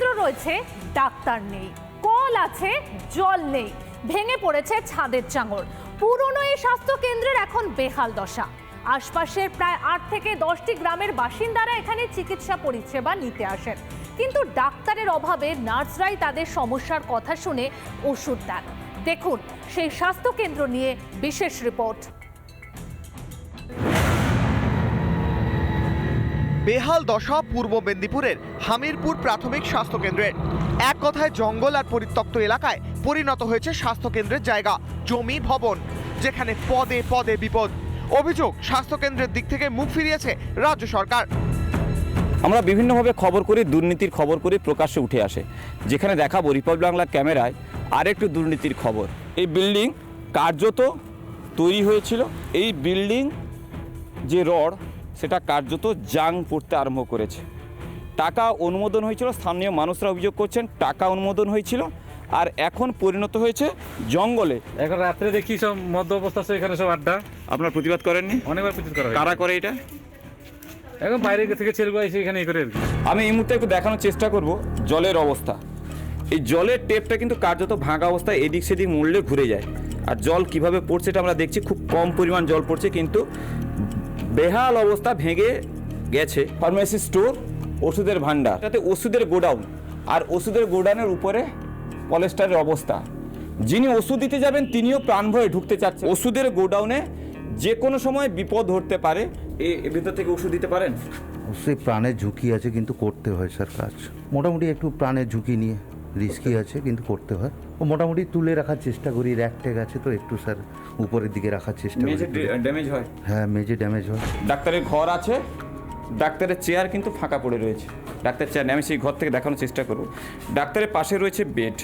স্বাস্থ্যকেন্দ্র রয়েছে, ডাক্তার নেই। কল আছে, জল নেই। ভেঙে পড়েছে ছাদের চাঙড়। পুরনো এই স্বাস্থ্য কেন্দ্রের এখন বেহাল দশা। আশপাশের প্রায় আট থেকে দশটি গ্রামের বাসিন্দারা এখানে চিকিৎসা পরিষেবা নিতে আসেন। কিন্তু ডাক্তারের অভাবে নার্সরাই তাদের সমস্যার কথা শুনে ওষুধ দেন। দেখুন সেই স্বাস্থ্যকেন্দ্র নিয়ে বিশেষ রিপোর্ট। বেহাল দশা পূর্ব মেদিনীপুরের হামিরপুর প্রাথমিক স্বাস্থ্যকেন্দ্রের। এক কথায় জঙ্গল আর পরিত্যক্ত এলাকায় পরিণত হয়েছে স্বাস্থ্যকেন্দ্রের জায়গা, জমি, ভবন, যেখানে পদে পদে বিপদ। অভিযোগ, স্বাস্থ্যকেন্দ্রের দিক থেকে মুখ ফিরিয়েছে রাজ্য সরকার। আমরা বিভিন্নভাবে খবর করি, দুর্নীতির খবর করি, প্রকাশ্যে উঠে আসে। যেখানে দেখাবো রিপাবলিক বাংলা ক্যামেরায় আরেকটু দুর্নীতির খবর। এই বিল্ডিং কার্যত তৈরি হয়েছিল। এই বিল্ডিং যে রড সেটা কার্যত জাং পড়তে আরম্ভ করেছে। টাকা অনুমোদন হয়েছিল স্থানীয় মানুষরা অভিযোগ করছেন টাকা অনুমোদন হয়েছিল আর এখন পরিণত হয়েছে জঙ্গলে। এখন রাত্রে দেখি সব মধ্য অবস্থা আছে এখানে সব আড্ডা। আপনার প্রতিবাদ করেননি? অনেকবার প্রতিবাদ করা কারা করে এটা? এখন বাইরে থেকে ছেলেগুলো এসে এখানে করে আমি এই মুহূর্তে একটু দেখানোর চেষ্টা করব জলের অবস্থা। এই জলের টেপটা কিন্তু কার্যত ভাঙা অবস্থায় এদিক সেদিক মূল্যে ঘুরে যায়। আর জল কীভাবে পড়ছে এটা আমরা দেখছি খুব কম পরিমাণ জল পড়ছে কিন্তু বেহাল অবস্থা ভেঙে গেছে। ফার্মেসি স্টোর ওষুধের ভান্ডার তাতে ওষুধের গোডাউন আর ওষুধের গোডাউনের উপরে পলেস্টারের অবস্থা। যিনি ওষুধ দিতে যাবেন তিনিও প্রাণ ভয়ে ঢুকতে চাচ্ছেন। ওষুধের গোডাউনে যে কোনো সময় বিপদ ধরতে পারে। এ ভিতর থেকে ওষুধ দিতে পারেন? অবশ্যই প্রাণের ঝুঁকি আছে কিন্তু করতে হয় স্যার কাজ। মোটামুটি একটু প্রাণের ঝুঁকি নিয়ে। রিস্কি আছে কিন্তু করতে হয়। ও মোটামুটি তুলে রাখার চেষ্টা করি র্যাক ট্যাগ আছে তো একটু স্যার উপরের দিকে রাখার চেষ্টা করি। ড্যামেজ হয়? হ্যাঁ মেজে ড্যামেজ হয়। ডাক্তারের ঘর আছে ডাক্তারের চেয়ার কিন্তু ফাঁকা পড়ে রয়েছে। ডাক্তার চেয়ার আমি সেই ঘর থেকে দেখানোর চেষ্টা করব। ডাক্তারের পাশে রয়েছে বেড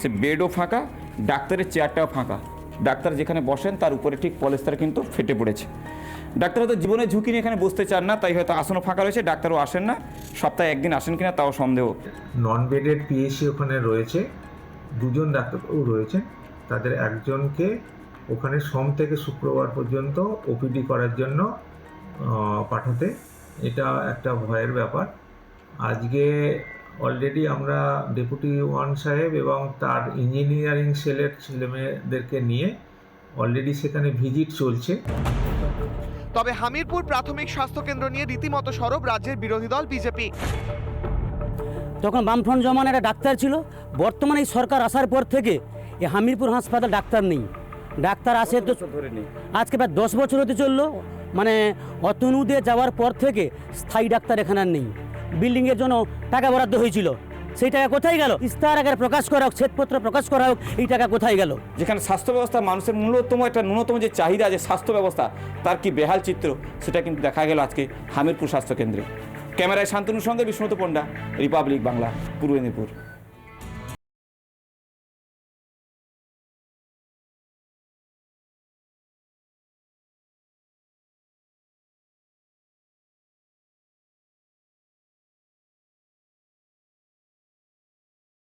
সে বেডও ফাঁকা ডাক্তারের চেয়ারটাও ফাঁকা। ডাক্তার যেখানে বসেন তার উপরে ঠিক পলেস্তার কিন্তু ফেটে পড়েছে। ডাক্তার হয়তো জীবনের ঝুঁকি নিয়ে এখানে বসতে চান না, তাই হয়তো আসনও ফাঁকা রয়েছে, ডাক্তারও আসেন না। সপ্তাহে একদিন আসেন কিনা তাও সন্দেহ। নন বেডেড পিএসসি ওখানে রয়েছে। দুজন ডাক্তারবাবু রয়েছেন। তাদের একজনকে ওখানে সোম থেকে শুক্রবার পর্যন্ত ওপিডি করার জন্য পাঠাতে। এটা একটা ভয়ের ব্যাপার। আজকে অলরেডি আমরা ডেপুটি ওয়ান সাহেব এবং তার ইঞ্জিনিয়ারিং সেলের ছেলেমেয়েদেরকে নিয়ে অলরেডি সেখানে ভিজিট চলছে। তবে হামিরপুর প্রাথমিক স্বাস্থ্যকেন্দ্র নিয়ে রীতিমতো সরব রাজ্যের বিরোধী দল বিজেপি। তখন বামফ্রন্ট জমানার একটা ডাক্তার ছিল। বর্তমানে এই সরকার আসার পর থেকে এই হামিরপুর হাসপাতাল ডাক্তার নেই। ডাক্তার আসে তো আজকে প্রায় দশ বছর হতে চলল। মানে অতনুদে যাওয়ার পর থেকে স্থায়ী ডাক্তার এখানে আর নেই। বিল্ডিংয়ের জন্য টাকা বরাদ্দ হয়েছিল। সেই টাকা কোথায় গেল? ইস্তার আগে প্রকাশ করা হোক ছেদপত্র প্রকাশ করা হোক, এই টাকা কোথায় গেল? যেখানে স্বাস্থ্য ব্যবস্থা মানুষের ন্যূনতম, একটা ন্যূনতম যে চাহিদা যে স্বাস্থ্য ব্যবস্থা, তার কি বেহাল চিত্র? সেটা কিন্তু দেখা গেল আজকে হামিরপুর স্বাস্থ্য কেন্দ্রে। ক্যামেরায় শান্তনুর সঙ্গে বিষ্ণুত পণ্ডা, রিপাবলিক বাংলা, পূর্ব মেদিনীপুর।